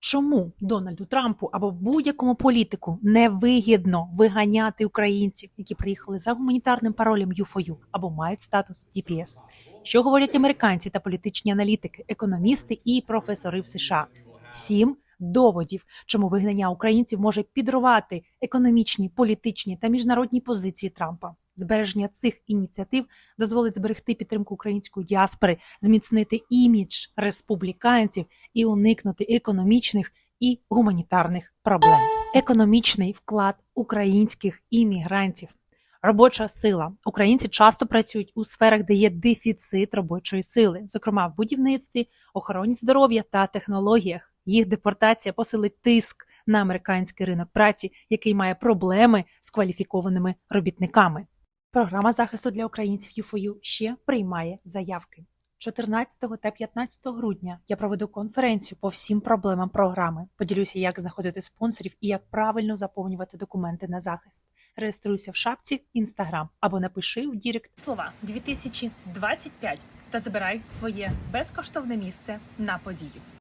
Чому Дональду Трампу або будь-якому політику невигідно виганяти українців, які приїхали за гуманітарним паролем U4U або мають статус DPS? Що говорять американці та політичні аналітики, економісти і професори в США? Сім доводів, чому вигнання українців може підривати економічні, політичні та міжнародні позиції Трампа. Збереження цих ініціатив дозволить зберегти підтримку української діаспори, зміцнити імідж республіканців і уникнути економічних і гуманітарних проблем. Економічний вклад українських іммігрантів. Робоча сила. Українці часто працюють у сферах, де є дефіцит робочої сили, зокрема в будівництві, охороні здоров'я та технологіях. Їх депортація посилить тиск на американський ринок праці, який має проблеми з кваліфікованими робітниками. Програма захисту для українців U4U ще приймає заявки. 14 та 15 грудня я проведу конференцію по всім проблемам програми. Поділюся, як знаходити спонсорів і як правильно заповнювати документи на захист. Реєструйся в шапці Instagram або напиши в Дірект слова 2025 та забирай своє безкоштовне місце на подію.